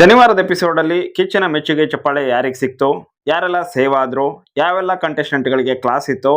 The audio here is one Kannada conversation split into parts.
ಶನಿವಾರದ ಎಪಿಸೋಡಲ್ಲಿ ಕಿಚ್ಚನ ಮೆಚ್ಚುಗೆ ಚಪ್ಪಾಳೆ ಯಾರಿಗೆ ಸಿಕ್ತು, ಯಾರೆಲ್ಲ ಸೇವ್ ಆದ್ರು ಯಾವೆಲ್ಲ ಕಂಟೆಸ್ಟೆಂಟ್ಗಳಿಗೆ ಕ್ಲಾಸ್ ಇತ್ತು,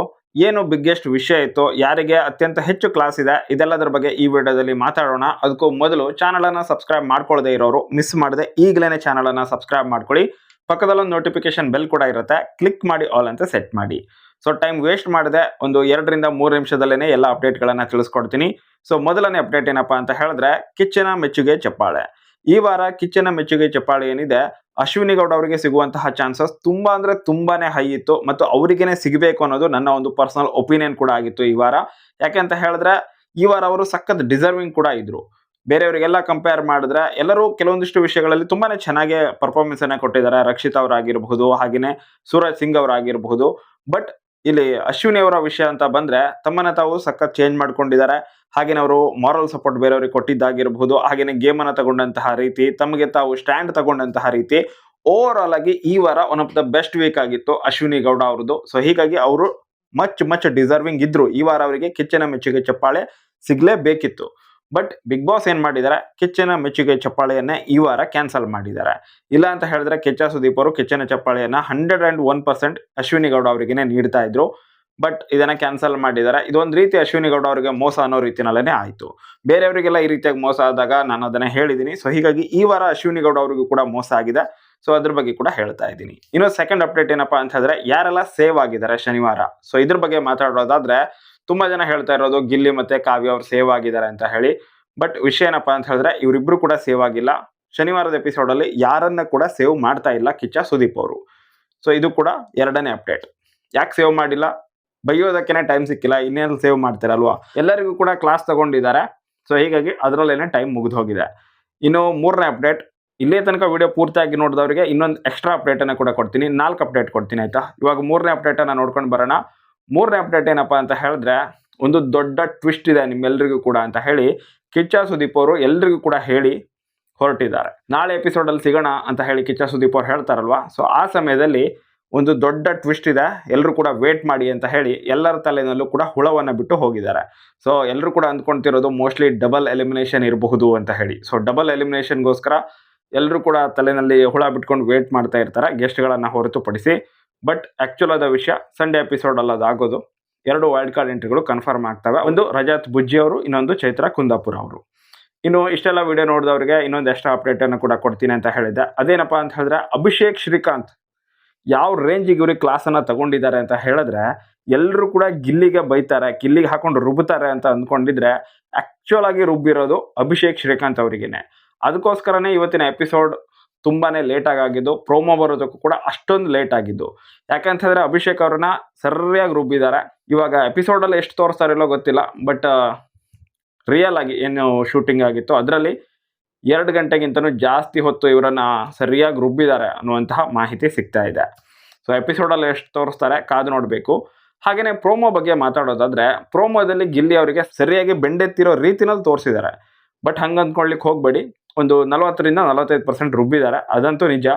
ಏನು ಬಿಗ್ಗೆಸ್ಟ್ ವಿಷಯ ಇತ್ತು, ಯಾರಿಗೆ ಅತ್ಯಂತ ಹೆಚ್ಚು ಕ್ಲಾಸ್ ಇದೆ, ಇದೆಲ್ಲದರ ಬಗ್ಗೆ ಈ ವಿಡಿಯೋದಲ್ಲಿ ಮಾತಾಡೋಣ. ಅದಕ್ಕೂ ಮೊದಲು ಚಾನಲನ್ನು ಸಬ್ಸ್ಕ್ರೈಬ್ ಮಾಡ್ಕೊಳ್ಳದೆ ಇರೋರು ಮಿಸ್ ಮಾಡದೆ ಈಗಲೇ ಚಾನಲನ್ನು ಸಬ್ಸ್ಕ್ರೈಬ್ ಮಾಡ್ಕೊಳ್ಳಿ. ಪಕ್ಕದಲ್ಲೊಂದು ನೋಟಿಫಿಕೇಶನ್ ಬೆಲ್ ಕೂಡ ಇರುತ್ತೆ ಕ್ಲಿಕ್ ಮಾಡಿ ಆಲ್ ಅಂತ ಸೆಟ್ ಮಾಡಿ. ಸೊ ಟೈಮ್ ವೇಸ್ಟ್ ಮಾಡಿದೆ, ಒಂದು ಎರಡರಿಂದ ಮೂರು ನಿಮಿಷದಲ್ಲೇ ಎಲ್ಲ ಅಪ್ಡೇಟ್ಗಳನ್ನು ತಿಳಿಸ್ಕೊಡ್ತೀನಿ. ಸೊ ಮೊದಲನೇ ಅಪ್ಡೇಟ್ ಏನಪ್ಪಾ ಅಂತ ಹೇಳಿದ್ರೆ, ಕಿಚ್ಚನ ಮೆಚ್ಚುಗೆ ಚಪ್ಪಾಳೆ. ಈ ವಾರ ಕಿಚ್ಚನ ಮೆಚ್ಚುಗೆ ಚಪ್ಪಾಳೆ ಏನಿದೆ ಅಶ್ವಿನಿ ಗೌಡ ಅವರಿಗೆ ಸಿಗುವಂತಹ ಚಾನ್ಸಸ್ ತುಂಬಾ ಅಂದ್ರೆ ತುಂಬಾನೇ ಹೈ ಇತ್ತು ಮತ್ತು ಅವರಿಗೇನೆ ಸಿಗಬೇಕು ಅನ್ನೋದು ನನ್ನ ಒಂದು ಪರ್ಸನಲ್ ಒಪಿನಿಯನ್ ಕೂಡ ಆಗಿತ್ತು ಈ ವಾರ. ಯಾಕೆ ಅಂತ ಹೇಳಿದ್ರೆ, ಈ ವಾರ ಅವರು ಸಖತ್ ಡಿಸರ್ವಿಂಗ್ ಕೂಡ ಇದ್ರು. ಬೇರೆಯವರಿಗೆಲ್ಲ ಕಂಪೇರ್ ಮಾಡಿದ್ರೆ ಎಲ್ಲರೂ ಕೆಲವೊಂದಿಷ್ಟು ವಿಷಯಗಳಲ್ಲಿ ತುಂಬಾನೇ ಚೆನ್ನಾಗಿ ಪರ್ಫಾರ್ಮೆನ್ಸ್ ಅನ್ನ ಕೊಟ್ಟಿದ್ದಾರೆ. ರಕ್ಷಿತ್ ಅವರಾಗಿರಬಹುದು ಹಾಗೆಯೇ ಸೂರಜ್ ಸಿಂಗ್ ಅವರಾಗಿರಬಹುದು. ಬಟ್ ಇಲ್ಲಿ ಅಶ್ವಿನಿ ಅವರ ವಿಷಯ ಅಂತ ಬಂದ್ರೆ ತಮ್ಮನ್ನ ತಾವು ಸಖತ್ ಚೇಂಜ್ ಮಾಡ್ಕೊಂಡಿದ್ದಾರೆ. ಹಾಗೇನೆ ಅವರು ಮಾರಲ್ ಸಪೋರ್ಟ್ ಬೇರೆಯವರಿಗೆ ಕೊಟ್ಟಿದ್ದಾಗಿರಬಹುದು ಹಾಗೇನೆ ಗೇಮ್ ಅನ್ನ ತಗೊಂಡಂತಹ ರೀತಿ, ತಮಗೆ ತಾವು ಸ್ಟ್ಯಾಂಡ್ ತಗೊಂಡಂತಹ ರೀತಿ ಓವರ್ ಆಲ್ ಆಗಿ ಈ ವಾರ one of the best week ಆಗಿತ್ತು ಅಶ್ವಿನಿ ಗೌಡ ಅವ್ರದ್ದು. ಸೊ ಹೀಗಾಗಿ ಅವರು ಮಚ್ ಮಚ್ ಡಿಸರ್ವಿಂಗ್ ಇದ್ರು. ಈ ವಾರ ಅವರಿಗೆ ಕಿಚ್ಚನ ಮೆಚ್ಚುಗೆ ಚಪ್ಪಾಳೆ ಸಿಗ್ಲೇಬೇಕಿತ್ತು. ಬಟ್ ಬಿಗ್ ಬಾಸ್ ಏನ್ ಮಾಡಿದ್ದಾರೆ ಕಿಚ್ಚನ ಮೆಚ್ಚುಗೆ ಚಪ್ಪಾಳೆಯನ್ನೇ ಈ ವಾರ ಕ್ಯಾನ್ಸಲ್ ಮಾಡಿದ್ದಾರೆ ಇಲ್ಲ ಅಂತ ಹೇಳಿದ್ರೆ ಕಿಚ್ಚ ಸುದೀಪ್ ಅವರು ಕಿಚ್ಚನ ಚಪ್ಪಾಳೆಯನ್ನ hundred and one percent Ashwini Gowda ಅವರಿಗೆ ನೀಡ್ತಾ ಇದ್ರು. ಬಟ್ ಇದನ್ನ ಕ್ಯಾನ್ಸಲ್ ಮಾಡಿದ್ದಾರೆ ಇದೊಂದು ರೀತಿ ಅಶ್ವಿನಿ ಗೌಡ ಅವರಿಗೆ ಮೋಸ ಅನ್ನೋ ರೀತಿನಲ್ಲೇ ಆಯಿತು. ಬೇರೆಯವರಿಗೆಲ್ಲ ಈ ರೀತಿಯಾಗಿ ಮೋಸ ಆದಾಗ ನಾನು ಅದನ್ನ ಹೇಳಿದ್ದೀನಿ ಸೊ ಹೀಗಾಗಿ ಈ ವಾರ ಅಶ್ವಿನಿ ಗೌಡ ಅವರಿಗೂ ಕೂಡ ಮೋಸ ಆಗಿದೆ. ಸೊ ಅದ್ರ ಬಗ್ಗೆ ಕೂಡ ಹೇಳ್ತಾ ಇದ್ದೀನಿ. ಇನ್ನು ಸೆಕೆಂಡ್ ಅಪ್ಡೇಟ್ ಏನಪ್ಪಾ ಅಂತ ಹೇಳಿದ್ರೆ, ಯಾರೆಲ್ಲ ಸೇವ್ ಆಗಿದ್ದಾರೆ ಶನಿವಾರ? ಸೊ ಇದ್ರ ಬಗ್ಗೆ ಮಾತಾಡೋದಾದ್ರೆ, ತುಂಬಾ ಜನ ಹೇಳ್ತಾ ಇರೋದು ಗಿಲ್ಲಿ ಮತ್ತೆ ಕಾವ್ಯ ಅವ್ರು ಸೇವ್ ಆಗಿದ್ದಾರೆ ಅಂತ ಹೇಳಿ. ಬಟ್ ವಿಷಯ ಏನಪ್ಪಾ ಅಂತ ಹೇಳಿದ್ರೆ, ಇವರಿಬ್ರು ಕೂಡ ಸೇವ್ ಆಗಿಲ್ಲ. ಶನಿವಾರದ ಎಪಿಸೋಡ್ ಅಲ್ಲಿ ಯಾರನ್ನ ಕೂಡ ಸೇವ್ ಮಾಡ್ತಾ ಇಲ್ಲ ಕಿಚ್ಚ ಸುದೀಪ್ ಅವರು. ಸೊ ಇದು ಕೂಡ ಎರಡನೇ ಅಪ್ಡೇಟ್ ಯಾಕೆ ಸೇವ್ ಮಾಡಿಲ್ಲ? ಬೈಯೋದಕ್ಕೇನೆ ಟೈಮ್ ಸಿಕ್ಕಿಲ್ಲ ಇನ್ನೇನು ಸೇವ್ ಮಾಡ್ತಿರಲ್ವಾ? ಎಲ್ಲರಿಗೂ ಕೂಡ ಕ್ಲಾಸ್ ತಗೊಂಡಿದ್ದಾರೆ. ಸೊ ಹೀಗಾಗಿ ಅದರಲ್ಲೇನೆ ಟೈಮ್ ಮುಗಿದು ಹೋಗಿದೆ ಇನ್ನು ಮೂರನೇ ಅಪ್ಡೇಟ್ ಇಲ್ಲೇ ತನಕ ವಿಡಿಯೋ ಪೂರ್ತಿಯಾಗಿ ನೋಡಿದವರಿಗೆ ಇನ್ನೊಂದು ಎಕ್ಸ್ಟ್ರಾ ಅಪ್ಡೇಟ್ ಅನ್ನ ಕೂಡ ಕೊಡ್ತೀನಿ. ನಾಲ್ಕು ಅಪ್ಡೇಟ್ ಕೊಡ್ತೀನಿ, ಆಯ್ತಾ? ಇವಾಗ ಮೂರನೇ ಅಪ್ಡೇಟ್ ಅನ್ನ ನೋಡ್ಕೊಂಡು ಬರೋಣ. ಮೂರನೇ ಅಪ್ಡೇಟ್ ಏನಪ್ಪ ಅಂತ ಹೇಳಿದ್ರೆ, ಒಂದು ದೊಡ್ಡ ಟ್ವಿಸ್ಟ್ ಇದೆ ನಿಮ್ಮೆಲ್ಲರಿಗೂ ಕೂಡ ಅಂತ ಹೇಳಿ, ಕಿಚ್ಚ ಸುದೀಪ್ ಅವರು ಎಲ್ರಿಗೂ ಕೂಡ ಹೇಳಿ ಹೊರಟಿದ್ದಾರೆ. ನಾಳೆ ಎಪಿಸೋಡ್ ಅಲ್ಲಿ ಸಿಗೋಣ ಅಂತ ಹೇಳಿ ಕಿಚ್ಚ ಸುದೀಪ್ ಅವ್ರು ಹೇಳ್ತಾರಲ್ವಾ? ಸೊ ಆ ಸಮಯದಲ್ಲಿ ಒಂದು ದೊಡ್ಡ ಟ್ವಿಸ್ಟ್ ಇದೆ. ಎಲ್ಲರೂ ಕೂಡ ವೇಟ್ ಮಾಡಿ ಅಂತ ಹೇಳಿ ಎಲ್ಲರ ತಲೆನಲ್ಲೂ ಕೂಡ ಹುಳವನ್ನ ಬಿಟ್ಟು ಹೋಗಿದ್ದಾರೆ. ಸೊ ಎಲ್ಲರೂ ಕೂಡ ಅಂದ್ಕೊಂತಿರೋದು ಮೋಸ್ಟ್ಲಿ ಡಬಲ್ ಎಲಿಮಿನೇಷನ್ ಇರಬಹುದು ಅಂತ ಹೇಳಿ. ಸೊ ಡಬಲ್ ಎಲಿಮಿನೇಷನ್ಗೋಸ್ಕರ ಎಲ್ಲರೂ ಕೂಡ ತಲೆನಲ್ಲಿ ಹುಳ ಬಿಟ್ಕೊಂಡು ವೇಟ್ ಮಾಡ್ತಾ ಇರ್ತಾರೆ. ಗೆಸ್ಟ್ಗಳನ್ನು ಹೊರತುಪಡಿಸಿ. ಬಟ್ ಆ್ಯಕ್ಚುಲ್ ಆದ ವಿಷಯ ಸಂಡೇ ಎಪಿಸೋಡ್ ಅಲ್ಲಿ ಅದಾಗೋದು ಎರಡು ವೈಲ್ಡ್ ಕಾರ್ಡ್ ಎಂಟ್ರಿಗಳು ಕನ್ಫರ್ಮ್ ಆಗ್ತವೆ. ಒಂದು ರಜಾತ್ ಬುಜ್ಜಿ ಅವರು, ಇನ್ನೊಂದು ಚೈತ್ರ ಕುಂದಾಪುರ ಅವರು. ಇನ್ನು ಇಷ್ಟೆಲ್ಲ ವಿಡಿಯೋ ನೋಡಿದವರಿಗೆ ಇನ್ನೊಂದು ಅಪ್ಡೇಟ್ ಅನ್ನು ಕೂಡ ಕೊಡ್ತೀನಿ ಅಂತ ಹೇಳಿದ್ದೆ. ಅದೇನಪ್ಪ ಅಂತ ಹೇಳಿದ್ರೆ, ಅಭಿಷೇಕ್ ಶ್ರೀಕಾಂತ್ ಯಾವ ರೇಂಜಿಗೆ ಇವ್ರಿಗೆ ಕ್ಲಾಸನ್ನು ತಗೊಂಡಿದ್ದಾರೆ ಅಂತ ಹೇಳಿದ್ರೆ ಎಲ್ಲರೂ ಕೂಡ ಗಿಲ್ಲಿಗೆ ಬೈತಾರೆ, ಗಿಲ್ಲಿಗೆ ಹಾಕೊಂಡು ರುಬ್ತಾರೆ ಅಂತ ಅಂದ್ಕೊಂಡಿದ್ರೆ ಆಕ್ಚುಲ್ ಆಗಿ ರುಬ್ಬಿರೋದು ಅಭಿಷೇಕ್ ಶ್ರೀಕಾಂತ್ ಅವರಿಗೇನೆ. ಅದಕ್ಕೋಸ್ಕರನೇ ಇವತ್ತಿನ ಎಪಿಸೋಡ್ ತುಂಬಾನೇ ಲೇಟ್ ಆಗಿದ್ದು ಪ್ರೋಮೋ ಬರೋದಕ್ಕೂ ಕೂಡ ಅಷ್ಟೊಂದು ಲೇಟ್ ಆಗಿದ್ದು. ಯಾಕಂತ ಹೇಳಿದ್ರೆ ಅಭಿಷೇಕ್ ಅವ್ರನ್ನ ಸರಿಯಾಗಿ ರುಬ್ಬಿದ್ದಾರೆ. ಇವಾಗ ಎಪಿಸೋಡಲ್ಲಿ ಎಷ್ಟು ತೋರಿಸ್ತಾರಿಲ್ಲೋ ಗೊತ್ತಿಲ್ಲ ಬಟ್ ರಿಯಲ್ ಆಗಿ ಏನು ಶೂಟಿಂಗ್ ಆಗಿತ್ತು. ಅದರಲ್ಲಿ ಎರಡು ಗಂಟೆಗಿಂತನೂ ಜಾಸ್ತಿ ಹೊತ್ತು ಇವರನ್ನ ಸರಿಯಾಗಿ ರುಬ್ಬಿದ್ದಾರೆ ಅನ್ನುವಂತಹ ಮಾಹಿತಿ ಸಿಗ್ತಾ ಇದೆ. ಸೊ ಎಪಿಸೋಡಲ್ಲಿ ಎಷ್ಟು ತೋರಿಸ್ತಾರೆ ಕಾದು ನೋಡಬೇಕು. ಹಾಗೆಯೇ ಪ್ರೋಮೋ ಬಗ್ಗೆ ಮಾತಾಡೋದಾದ್ರೆ ಪ್ರೋಮೋದಲ್ಲಿ ಗಿಲ್ಲಿ ಅವರಿಗೆ ಸರಿಯಾಗಿ ಬೆಂಡೆತ್ತಿರೋ ರೀತಿನಲ್ಲಿ ತೋರಿಸಿದ್ದಾರೆ. ಬಟ್ ಹಂಗೆ ಅಂದ್ಕೊಳ್ಳಿಕ್ಕೆ ಹೋಗಬೇಡಿ. ಒಂದು ನಲವತ್ತರಿಂದ ನಲವತ್ತೈದು ಪರ್ಸೆಂಟ್ ರುಬ್ಬಿದ್ದಾರೆ. ಅದಂತೂ ನಿಜ.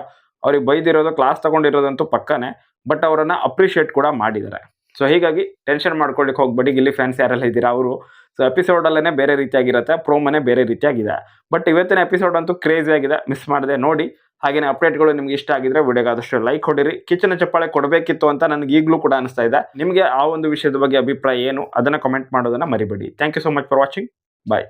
ಅವ್ರಿಗೆ ಬೈದಿರೋದು ಕ್ಲಾಸ್ ತಗೊಂಡಿರೋದಂತೂ ಪಕ್ಕನೆ. ಬಟ್ ಅವರನ್ನು ಅಪ್ರಿಷಿಯೇಟ್ ಕೂಡ ಮಾಡಿದ್ದಾರೆ. ಸೊ ಹೀಗಾಗಿ ಟೆನ್ಷನ್ ಮಾಡ್ಕೊಳ್ಳಿಕ್ಕೆ ಹೋಗ್ಬೇಡಿ. ಗಿಲ್ಲಿ ಫ್ಯಾನ್ಸ್ ಯಾರೆಲ್ಲ ಇದ್ದೀರಾ? ಅವರು ಸೊ ಎಪಿಸೋಡಲ್ಲೇ ಬೇರೆ ರೀತಿಯಾಗಿರುತ್ತೆ. ಪ್ರೋಮನೇ ಬೇರೆ ರೀತಿಯಾಗಿದೆ. ಬಟ್ ಇವತ್ತಿನ ಎಪಿಸೋಡ್ ಅಂತೂ ಕ್ರೇಜಿ ಆಗಿದೆ. ಮಿಸ್ ಮಾಡಿದೆ ನೋಡಿ. ಹಾಗೆಯೇ ಅಪ್ಡೇಟ್ಗಳು ನಿಮ್ಗೆ ಇಷ್ಟ ಆಗಿದ್ರೆ ವಿಡಿಯೋಗೆ ಆದಷ್ಟು ಲೈಕ್ ಹೊಡಿರಿ ಕಿಚನ ಚಪ್ಪಾಳೆ ಕೊಡಬೇಕಿತ್ತು ಅಂತ ನನಗೆ ಈಗಲೂ ಕೂಡ ಅನಿಸ್ತಾ ಇದೆ. ನಿಮಗೆ ಆ ಒಂದು ವಿಷಯದ ಬಗ್ಗೆ ಅಭಿಪ್ರಾಯ ಏನು? ಅದನ್ನು ಕಮೆಂಟ್ ಮಾಡೋದನ್ನು ಮರಿಬೇಡಿ. Thank you so much for watching bye